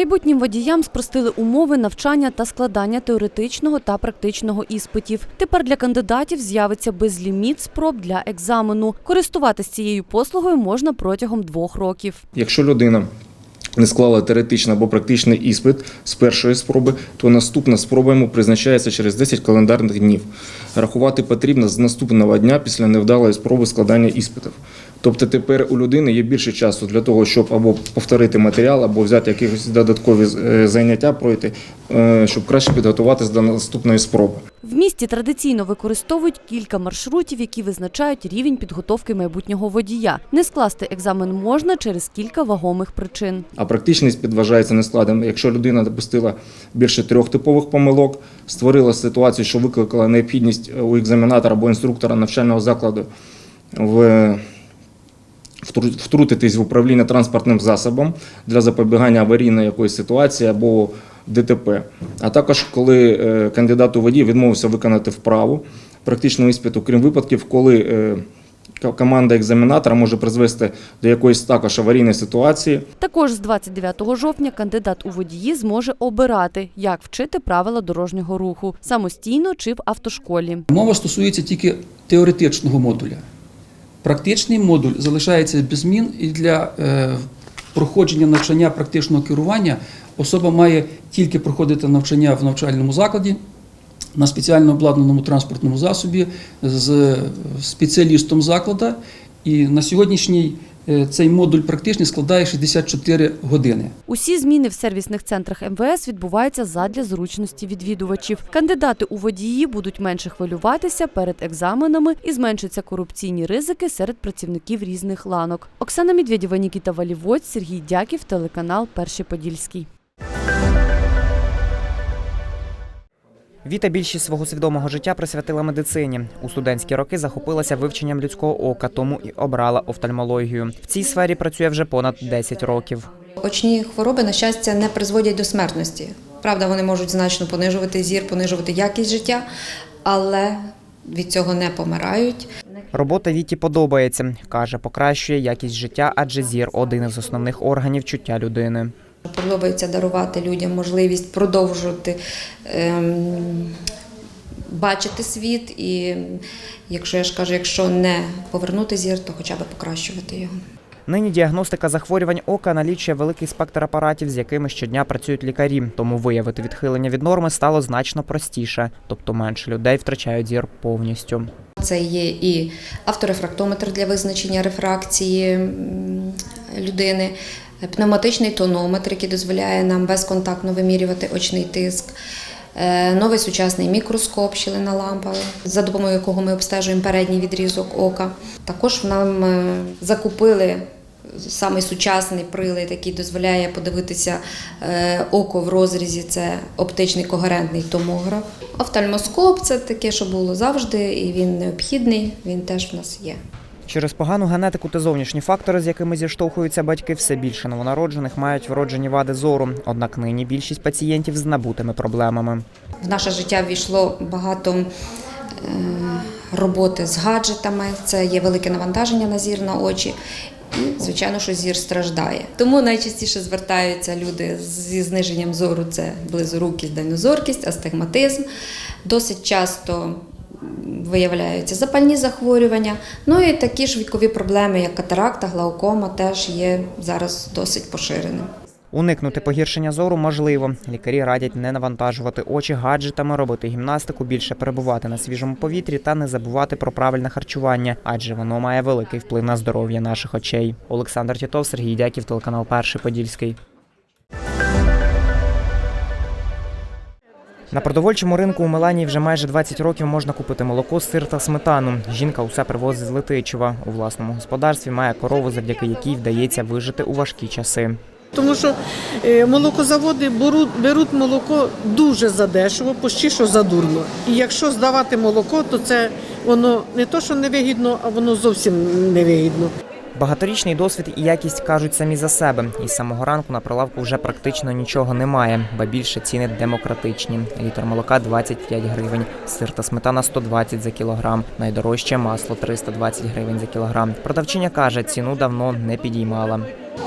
Майбутнім водіям спростили умови навчання та складання теоретичного та практичного іспитів. Тепер для кандидатів з'явиться безліміт спроб для екзамену. Користуватись цією послугою можна протягом двох років. Якщо людина не склала теоретичний або практичний іспит з першої спроби, то наступна спроба йому призначається через 10 календарних днів. Рахувати потрібно з наступного дня після невдалої спроби складання іспитів. Тобто тепер у людини є більше часу для того, щоб або повторити матеріал, або взяти якісь додаткові е, заняття пройти, е, щоб краще підготуватися до наступної спроби. В місті традиційно використовують кілька маршрутів, які визначають рівень підготовки майбутнього водія. Не скласти екзамен можна через кілька вагомих причин. А практичність підважається нескладним. Якщо людина допустила більше трьох типових помилок, створила ситуацію, що викликала необхідність у екзаменатора або інструктора навчального закладу в втрутитись в управління транспортним засобом для запобігання аварійної якоїсь ситуації або ДТП. А також коли е, кандидат у водій відмовився виконати вправу практичного іспиту, крім випадків, коли е, команда екзаменатора може призвести до якоїсь також аварійної ситуації, Також з 29 жовтня кандидат у водії зможе обирати, як вчити правила дорожнього руху самостійно чи в автошколі. Мова стосується тільки теоретичного модуля. Практичний модуль залишається без змін і для е, проходження навчання практичного керування особа має тільки проходити навчання в навчальному закладі на спеціально обладнаному транспортному засобі з спеціалістом закладу. І на сьогоднішній е, цей модуль практичний складає 64 години. Усі зміни в сервісних центрах МВС відбуваються задля зручності відвідувачів. Кандидати у водії будуть менше хвилюватися перед екзаменами і зменшаться корупційні ризики серед працівників різних ланок. Оксана Медведєва, Нікіта Валівоць, Сергій Дяків, телеканал Перший Подільський. Віта більшість свого свідомого життя присвятила медицині. У студентські роки захопилася вивченням людського ока, тому і обрала офтальмологію. В цій сфері працює вже понад 10 років. Очні хвороби, на щастя, не призводять до смертності. Правда, вони можуть значно понижувати зір, понижувати якість життя, але від цього не помирають. Робота Віті подобається. каже, покращує якість життя, адже зір один із основних органів чуття людини. Подобається дарувати людям можливість продовжувати ем, бачити світ, і якщо я ж кажу, якщо не повернути зір, то хоча б покращувати його. Нині діагностика захворювань ока налічує великий спектр апаратів, з якими щодня працюють лікарі. Тому виявити відхилення від норми стало значно простіше, тобто менше людей втрачають зір повністю. Це є і авторефрактометр для визначення рефракції людини, пневматичний тонометр, який дозволяє нам безконтактно вимірювати очний тиск. е, Новий сучасний мікроскоп, щілина лампа, за допомогою якого ми обстежуємо передній відрізок ока. Також нам е, закупили самий сучасний прилад, який дозволяє подивитися е, око в розрізі. Це оптичний когерентний томограф. Офтальмоскоп це таке, що було завжди, і він необхідний. Він теж в нас є. Через погану генетику та зовнішні фактори, з якими зіштовхуються батьки, все більше новонароджених мають вроджені вади зору. Однак нині більшість пацієнтів з набутими проблемами. В наше життя ввійшло багато е, роботи з гаджетами. Це є велике навантаження на зір на очі. І, звичайно, що зір страждає. Тому найчастіше звертаються люди зі зниженням зору: це близорукість, дальнозоркість, астигматизм. Досить часто виявляються запальні захворювання. Ну і такі ж вікові проблеми, як катаракта, глаукома, теж є зараз досить поширеним. Уникнути погіршення зору можливо. Лікарі радять не навантажувати очі гаджетами, робити гімнастику, більше перебувати на свіжому повітрі та не забувати про правильне харчування, адже воно має великий вплив на здоров'я наших очей. Олександр Тітов, Сергій Дяків, телеканал Перший Подільський. На продовольчому ринку у Милані вже майже 20 років можна купити молоко, сир та сметану. Жінка усе привозить з Летичева. У власному господарстві має корову, завдяки якій вдається вижити у важкі часи. Тому що е, молокозаводи беруть молоко дуже задешево, почти що задурно. І якщо здавати молоко, то це воно не то, що невигідно, а воно зовсім невигідно. Багаторічний досвід і якість кажуть самі за себе. І з самого ранку на прилавку вже практично нічого немає, ба більше ціни демократичні. Літр молока 25 гривень, сир та сметана 120 за кілограм. Найдорожче масло 320 гривень за кілограм. Продавчиня каже, ціну давно не підіймала.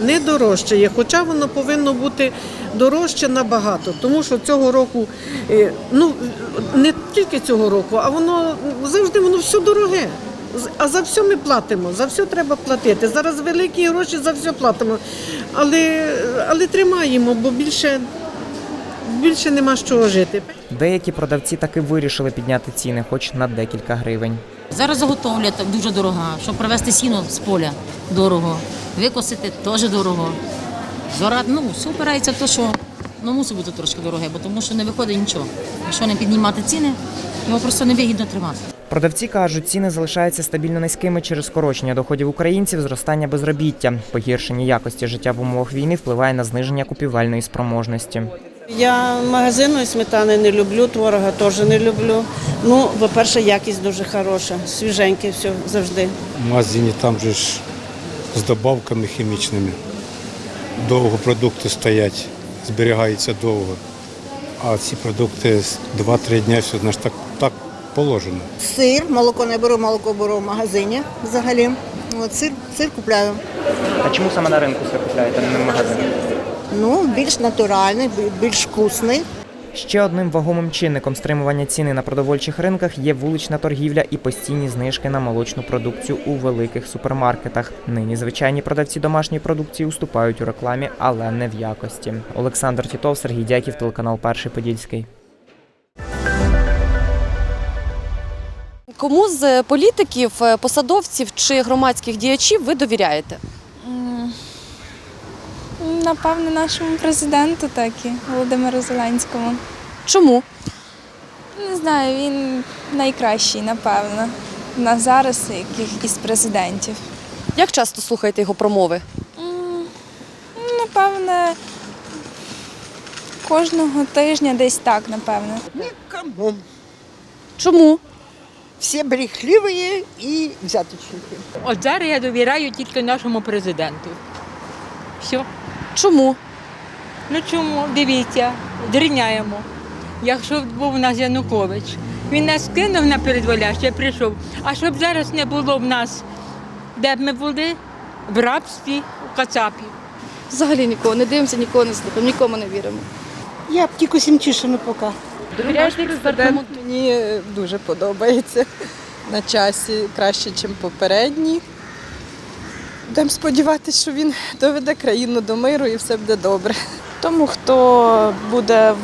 Не дорожче є, хоча воно повинно бути дорожче набагато, тому що цього року, е, ну не тільки цього року, а воно завжди воно все дороге. А за все ми платимо, за все треба платити. Зараз великі гроші за все платимо. Але, але тримаємо, бо більше, більше нема з чого жити. Деякі продавці таки вирішили підняти ціни, хоч на декілька гривень. Зараз заготовля дуже дорога. Щоб привезти сіно з поля дорого. Викосити теж дорого. Зорад, ну, все опирається в те, що ну, мусить бути трошки дороге, бо тому що не виходить нічого. Якщо не піднімати ціни, його просто невигідно тримати. Продавці кажуть, ціни залишаються стабільно низькими через скорочення доходів українців, зростання безробіття. Погіршення якості життя в умовах війни впливає на зниження купівельної спроможності. Я магазинної сметани не люблю, творога теж не люблю. Ну, по-перше, якість дуже хороша, свіженьке все завжди. В магазині там же ж з добавками хімічними. Довго продукти стоять, зберігаються довго. А ці продукти 2-3 дні все знаєш, так, так положено. Сир, молоко не беру, молоко беру в магазині взагалі. От сир, сир купляю. А чому саме на ринку все купляєте, не в магазині? Ну, більш натуральний, більш вкусний. Ще одним вагомим чинником стримування ціни на продовольчих ринках є вулична торгівля і постійні знижки на молочну продукцію у великих супермаркетах. Нині звичайні продавці домашньої продукції уступають у рекламі, але не в якості. Олександр Тітов, Сергій Дяків, телеканал Перший Подільський. Кому з політиків, е, посадовців чи громадських діячів ви довіряєте? М, Напевне, нашому президенту так і Володимиру Зеленському. Чому? Не знаю, він найкращий, напевно, на зараз яких із президентів. Як часто слухаєте його промови? Напевне, кожного тижня десь так, напевне. Кому? Чому? Всі брехливі і взяточники. От зараз я довіряю тільки нашому президенту. Все. Чому? Ну чому? Дивіться, дріняємо. Якщо б був у нас Янукович, він нас кинув на передволяще, прийшов. А щоб зараз не було в нас, де б ми були? В рабстві, у Кацапі. Взагалі нікого не дивимося, нікого не слухаємо, нікому не віримо. Я б тільки Сімчишину поки. Мені дуже подобається на часі, краще, ніж попередні. Будемо сподіватися, що він доведе країну до миру і все буде добре. Тому хто буде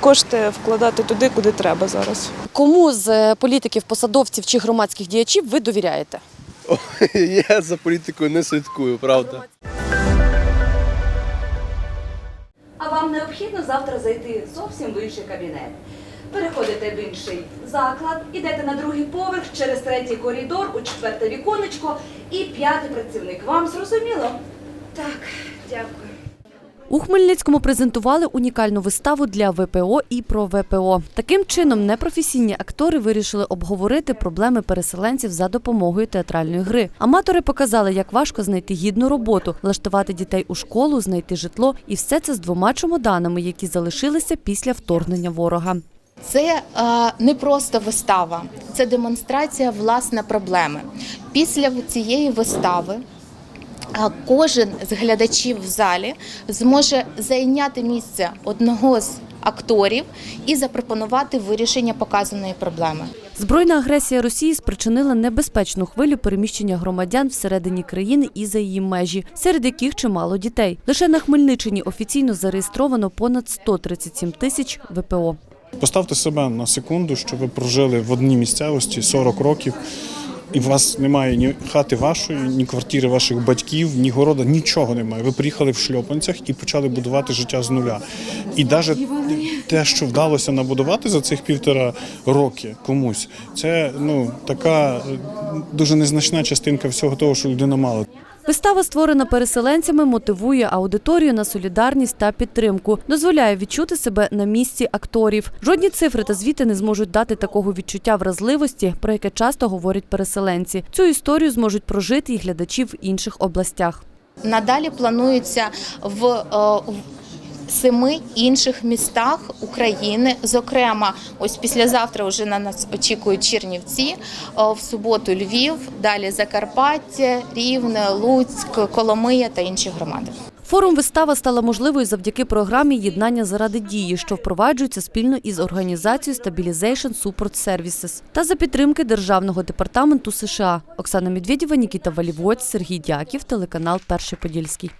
кошти вкладати туди, куди треба зараз. Кому з е, політиків, посадовців чи громадських діячів ви довіряєте? Я за політикою не слідкую, правда. Вам необхідно завтра зайти зовсім в інший кабінет. Переходите в інший заклад, ідете на другий поверх через третій коридор, у четверте віконечко і п'ятий працівник. Вам зрозуміло? Так, дякую. У Хмельницькому презентували унікальну виставу для ВПО і про ВПО. Таким чином, непрофесійні актори вирішили обговорити проблеми переселенців за допомогою театральної гри. Аматори показали, як важко знайти гідну роботу, влаштувати дітей у школу, знайти житло, і все це з двома чемоданами, які залишилися після вторгнення ворога. Це е, не просто вистава, це демонстрація власне проблеми. Після цієї вистави кожен з глядачів в залі зможе зайняти місце одного з акторів і запропонувати вирішення показаної проблеми. Збройна агресія Росії спричинила небезпечну хвилю переміщення громадян всередині країни і за її межі, серед яких чимало дітей. Лише на Хмельниччині офіційно зареєстровано понад 137 тисяч ВПО. Поставте себе на секунду, що ви прожили в одній місцевості 40 років, і у вас немає ні хати вашої, ні квартири ваших батьків, ні города, нічого немає. Ви приїхали в шльопанцях і почали будувати життя з нуля. І навіть те, що вдалося набудувати за цих півтора роки комусь, це ну така е, дуже незначна частинка всього того, що людина мала. Вистава, створена переселенцями, мотивує аудиторію на солідарність та підтримку, дозволяє відчути себе на місці акторів. Жодні цифри та звіти не зможуть дати такого відчуття вразливості, про яке часто говорять переселенці. Цю історію зможуть прожити і глядачі в інших областях. Надалі планується в е, семи інших містах України. Зокрема, ось післязавтра вже на нас очікують Чернівці, е, в суботу Львів, далі Закарпаття, Рівне, Луцьк, Коломия та інші громади. Форум вистава стала можливою завдяки програмі Єднання заради дії, що впроваджується спільно із організацією Stabilization Support Services та за підтримки Державного департаменту США. Оксана Медведєва, Нікіта Валівоць, Сергій Дяків, телеканал Перший Подільський.